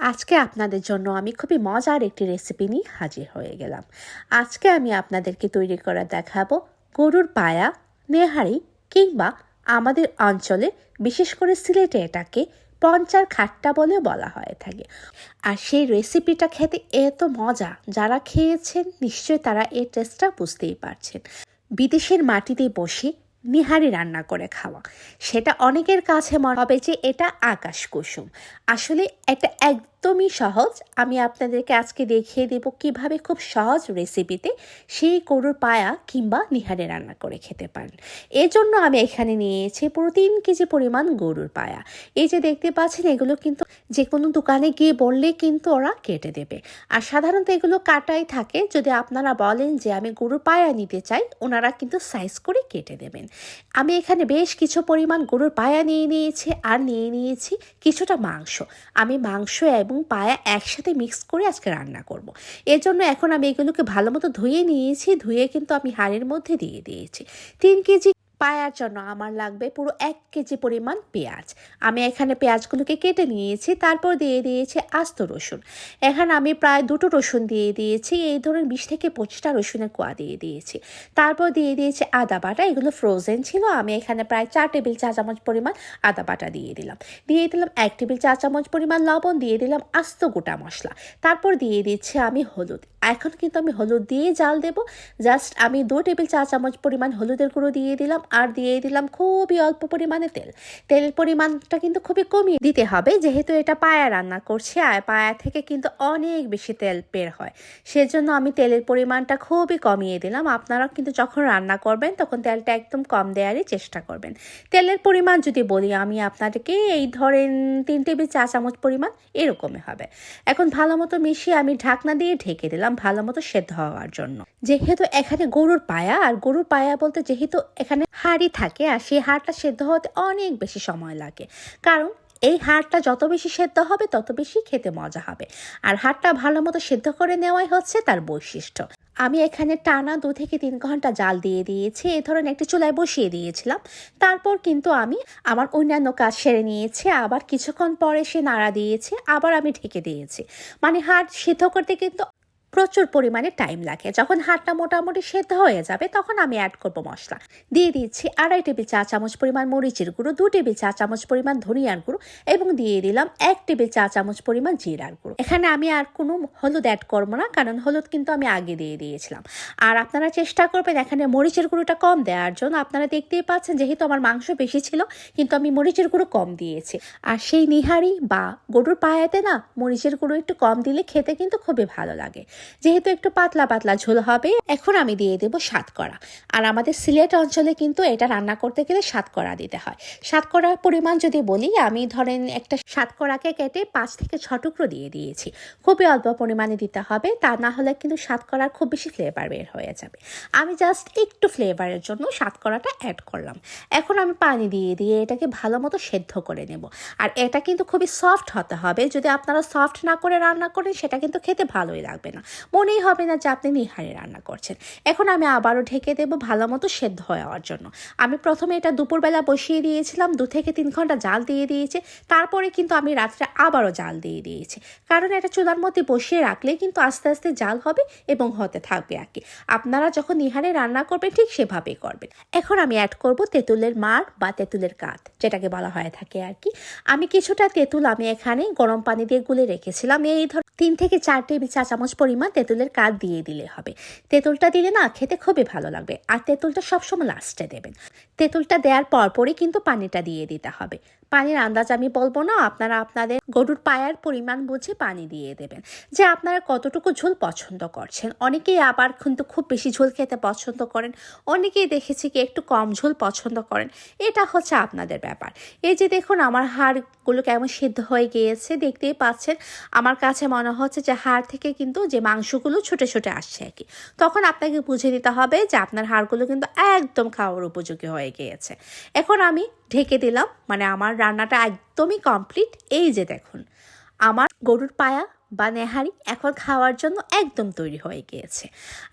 আজকে আপনাদের জন্য আমি খুবই মজার একটি রেসিপি নিয়ে হাজির হয়ে গেলাম। আজকে আমি আপনাদেরকে তৈরি করা দেখাবো গরুর পায়া, নেহারি কিংবা আমাদের অঞ্চলে বিশেষ করে সিলেটে এটাকে পঞ্চার খাট্টা বলে বলা হয়ে থাকে। আর সেই রেসিপিটা খেতে এত মজা, যারা খেয়েছেন নিশ্চয়ই তারা এই টেস্টটা বুঝতেই পারছেন। বিদেশের মাটিতে বসে নিহারি রান্না করে খাওয়া, সেটা অনেকের কাছে মনে হবে যে এটা আকাশ কুসুম। আসলে এটা একদমই সহজ। আমি আপনাদেরকে আজকে দেখিয়ে দেব কীভাবে খুব সহজ রেসিপিতে সেই গরুর পায়া কিংবা নিহারে রান্না করে খেতে পারেন। এজন্য আমি এখানে নিয়েছি পুরো তিন কেজি পরিমাণ গরুর পায়া। এই যে দেখতে পাচ্ছেন, এগুলো কিন্তু যে কোনো দোকানে গিয়ে বললে কিন্তু ওরা কেটে দেবে। আর সাধারণত এগুলো কাটাই থাকে। যদি আপনারা বলেন যে আমি গরুর পায়া নিতে চাই, ওনারা কিন্তু সাইজ করে কেটে দেবেন। আমি এখানে বেশ কিছু পরিমাণ গরুর পায়া নিয়ে নিয়েছি আর নিয়ে নিয়েছি কিছুটা মাংস। আমি মাংস এবং পায়া একসাথে মিক্স করে আজকে রান্না করব। এর জন্য এখন আমি এগুলোকে ভালো মতো ধুয়ে নিয়েছি, ধুয়ে কিন্তু আমি হাড়ের মধ্যে দিয়ে দিয়েছি তিন কেজি পায়ার জন্য আমার লাগবে পুরো এক কেজি পরিমাণ পেঁয়াজ। আমি এখানে পেঁয়াজগুলোকে কেটে নিয়েছি, তারপর দিয়ে দিয়েছি আস্ত রসুন। এখানে আমি প্রায় দুটো রসুন দিয়ে দিয়েছি, এই ধরুন বিশ থেকে পঁচিশটা রসুনের কোয়া দিয়ে দিয়েছি। তারপর দিয়ে দিয়েছি আদা বাটা, এগুলো ফ্রোজেন ছিল, আমি এখানে প্রায় চার টেবিল চা চামচ পরিমাণ আদা বাটা দিয়ে দিলাম। দিয়ে দিলাম এক টেবিল চা চামচ পরিমাণ লবণ, দিয়ে দিলাম আস্ত গোটা মশলা। তারপর দিয়ে দিচ্ছি আমি হলুদ। এখন কিন্তু আমি হলুদ দিয়ে জাল দেব। জাস্ট আমি দু টেবিল চা চামচ পরিমাণ হলুদের গুঁড়ো দিয়ে দিলাম আর দিয়ে দিলাম খুবই অল্প পরিমাণে তেল। তেলের পরিমাণটা কিন্তু খুবই কমিয়ে দিতে হবে, যেহেতু এটা পায়া রান্না করছি, আর পায়া থেকে কিন্তু অনেক বেশি তেল বের হয়। সেজন্য আমি তেলের পরিমাণটা খুবই কমিয়ে দিলাম। আপনারা কিন্তু যখন রান্না করবেন, তখন তেলটা একদম কম দেওয়ারই চেষ্টা করবেন। তেলের পরিমাণ যদি বলি, আমি আপনাদেরকে এই ধরেন তিন টেবিল চা চামচ পরিমাণ এরকমই হবে। এখন ভালো মতো মিশিয়ে আমি ঢাকনা দিয়ে ঢেকে দিলাম ভালো মতো সেদ্ধ হওয়ার জন্য। যেহেতু এখানে গরুর পায়া, আর গরুর পায়া বলতে যেহেতু এখানে হাড়ি থাকে আর সেই হাড়টা সেদ্ধ হতে অনেক বেশি সময় লাগে। কারণ এই হাড়টা যত বেশি সেদ্ধ হবে, তত বেশি খেতে মজা হবে। আর হাড়টা ভালো মতো সেদ্ধ করে নেওয়াই হচ্ছে তার বৈশিষ্ট্য। আমি এখানে টানা দু থেকে তিন ঘণ্টা জাল দিয়ে দিয়েছি এই ধরনের একটি চুলায় বসিয়ে দিয়েছিলাম। তারপর কিন্তু আমি আমার অন্যান্য কাজ সেরে নিয়েছি, আবার কিছুক্ষণ পরে সে নাড়া দিয়েছে, আবার আমি ঢেকে দিয়েছি। মানে হাড় সিদ্ধ করতে কিন্তু প্রচুর পরিমাণে টাইম লাগে। যখন হাড়টা মোটামুটি সেদ্ধ হয়ে যাবে, তখন আমি অ্যাড করব মশলা। দিয়ে দিচ্ছি আড়াই টেবিল চা চামচ পরিমাণ মরিচের গুঁড়ো, দু টেবিল চা চামচ পরিমাণ ধনিয়ার গুঁড়ো এবং দিয়ে দিলাম এক টেবিল চা চামচ পরিমাণ জিরার গুঁড়ো। এখানে আমি আর কোনো হলুদ অ্যাড করব না, কারণ হলুদ কিন্তু আমি আগে দিয়ে দিয়েছিলাম। আর আপনারা চেষ্টা করবেন এখানে মরিচের গুঁড়োটা কম দেওয়ার জন্য। আপনারা দেখতেই পাচ্ছেন যেহেতু আমার মাংস বেশি ছিল, কিন্তু আমি মরিচের গুঁড়ো কম দিয়েছি। আর সেই নিহারি বা গরুর পায়াতে না, মরিচের গুঁড়ো একটু কম দিলে খেতে কিন্তু খুবই ভালো লাগে। যেহেতু একটু পাতলা পাতলা ঝোল হবে, এখন আমি দিয়ে দেবো সাতকড়া। আর আমাদের সিলেট অঞ্চলে কিন্তু এটা রান্না করতে গেলে সাতকড়া দিতে হয়। সাতকড়ার পরিমাণ যদি বলি, আমি ধরেন একটা সাতকড়াকে কেটে পাঁচ থেকে ছ টুকরো দিয়ে দিয়েছি। খুবই অল্প পরিমাণে দিতে হবে, তা না হলে কিন্তু সাতকড়ার খুব বেশি ফ্লেভার বের হয়ে যাবে। আমি জাস্ট একটু ফ্লেভারের জন্য সাতকড়াটা অ্যাড করলাম। এখন আমি পানি দিয়ে দিয়ে এটাকে ভালো মতো সেদ্ধ করে নেব। আর এটা কিন্তু খুবই সফট হতে হবে, যদি আপনারা সফট না করে রান্না করেন, সেটা কিন্তু খেতে ভালোই লাগবে না। মনেই হবে না যে আপনি নিহারে রান্না করছেন। এখন আমি আবারও ঢেকে দেবো ভালো মতো সেদ্ধ হওয়ার জন্য। আমি প্রথমে এটা দুপুরবেলা বসিয়ে দিয়েছিলাম, দু থেকে তিন ঘণ্টা জাল দিয়ে দিয়েছে। তারপরে কিন্তু আমি রাত্রে আবারও জাল দিয়ে দিয়েছি। কারণ এটা চুলার মধ্যে বসিয়ে রাখলে কিন্তু আস্তে আস্তে জাল হবে এবং হতে থাকবে আর কি। আপনারা যখন নিহারে রান্না করবেন ঠিক সেভাবেই করবেন। এখন আমি অ্যাড করব তেঁতুলের মার বা তেঁতুলের কাত, যেটাকে বলা হয়ে থাকে আর কি। আমি কিছুটা তেঁতুল আমি এখানে গরম পানি দিয়ে গুলে রেখেছিলাম। এই ধর তিন থেকে চার টেবিল চা চামচ পরিমাণ তেঁতুলের কাঠ দিয়ে দিলে হবে। তেঁতুলটা দিলে না খেতে খুবই ভালো লাগবে। আর তেঁতুলটা সবসময় লাস্টে দেবেন। তেঁতুলটা দেওয়ার পরপরই কিন্তু পানিটা দিয়ে দিতে হবে। পানির আন্দাজ আমি বলব না, আপনারা আপনাদের গরুর পায়ার পরিমাণ বুঝে পানি দিয়ে দেবেন, যে আপনারা কতটুকু ঝোল পছন্দ করছেন। অনেকেই আবার কিন্তু খুব বেশি ঝোল খেতে পছন্দ করেন, অনেকেই দেখেছি কি একটু কম ঝোল পছন্দ করেন, এটা হচ্ছে আপনাদের ব্যাপার। এই যে দেখুন, আমার হাড়গুলো কেমন সিদ্ধ হয়ে গিয়েছে, দেখতেই পাচ্ছেন, আমার কাছে মনে হচ্ছে যে হাড় থেকে কিন্তু যে মাংসগুলো ছোটে ছোটে আসছে আর কি। তখন আপনাকে বুঝে দিতে হবে যে আপনার হাড়গুলো কিন্তু একদম খাওয়ার উপযোগী হয়ে গিয়েছে। এখন আমি ঢেকে দিলাম। মানে আমার রান্নাটা একদমই কমপ্লিট এই যে দেখুন, আমার গরুর পায়া বা নেহারি এখন খাওয়ার জন্য একদম তৈরি হয়ে গিয়েছে।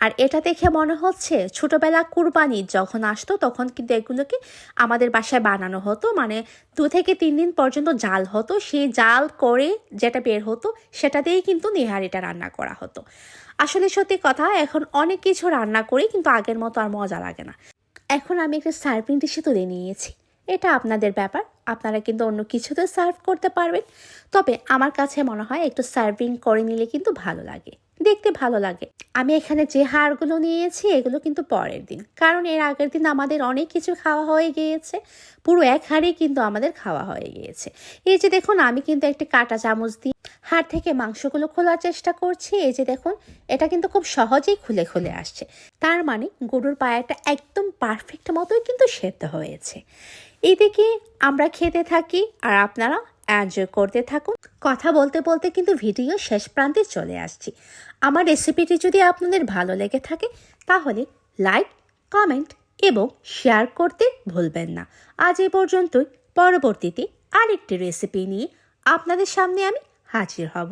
আর এটা দেখে মনে হচ্ছে ছোটোবেলা কুরবানি যখন আসতো তখন কিন্তু এগুলোকে আমাদের বাসায় বানানো হতো। মানে দু থেকে তিন দিন পর্যন্ত জাল হতো। সেই জাল করে যেটা বের হতো সেটা দিয়েই কিন্তু নেহারিটা রান্না করা হতো। আসলে সত্যি কথা, এখন অনেক কিছু রান্না করি কিন্তু আগের মতো আর মজা লাগে না। এখন আমি একটা সার্ভিং ডিশে তুলে নিয়েছি। এটা আপনাদের ব্যাপার। আপনারা কিন্তু অন্য কিছুতে সার্ভ করতে পারবেন। তবে আমার কাছে মনে হয় একটু সার্ভিং করে নিলে কিন্তু ভালো লাগে। দেখতে ভালো লাগে। আমি এখানে যে হাড়গুলো নিয়েছি, এগুলো কিন্তু পরের দিন। কারণ এর আগের দিন আমাদের অনেক কিছু খাওয়া হয়ে গিয়েছে। পুরো এক হারেই কিন্তু আমাদের খাওয়া হয়ে গিয়েছে। এই যে দেখুন, আমি কিন্তু একটা কাটা চামচ দিয়ে হাড় থেকে মাংসগুলো খোলার চেষ্টা করছি। এই যে দেখুন, এটা কিন্তু খুব সহজেই খুলে খুলে আসছে। তার মানে গরুর পায়াটা একদম পারফেক্ট মতোই কিন্তু সেদ্ধ হয়েছে। এদিকে আমরা খেতে থাকি আর আপনারা এনজয় করতে থাকুন। কথা বলতে বলতে কিন্তু ভিডিও শেষ প্রান্তে চলে আসছি। আমার রেসিপিটি যদি আপনাদের ভালো লেগে থাকে, তাহলে লাইক কমেন্ট এবং শেয়ার করতে ভুলবেন না। আজ এই পর্যন্তই। পরবর্তীতে আরেকটি রেসিপি নিয়ে আপনাদের সামনে আমি হাজির হব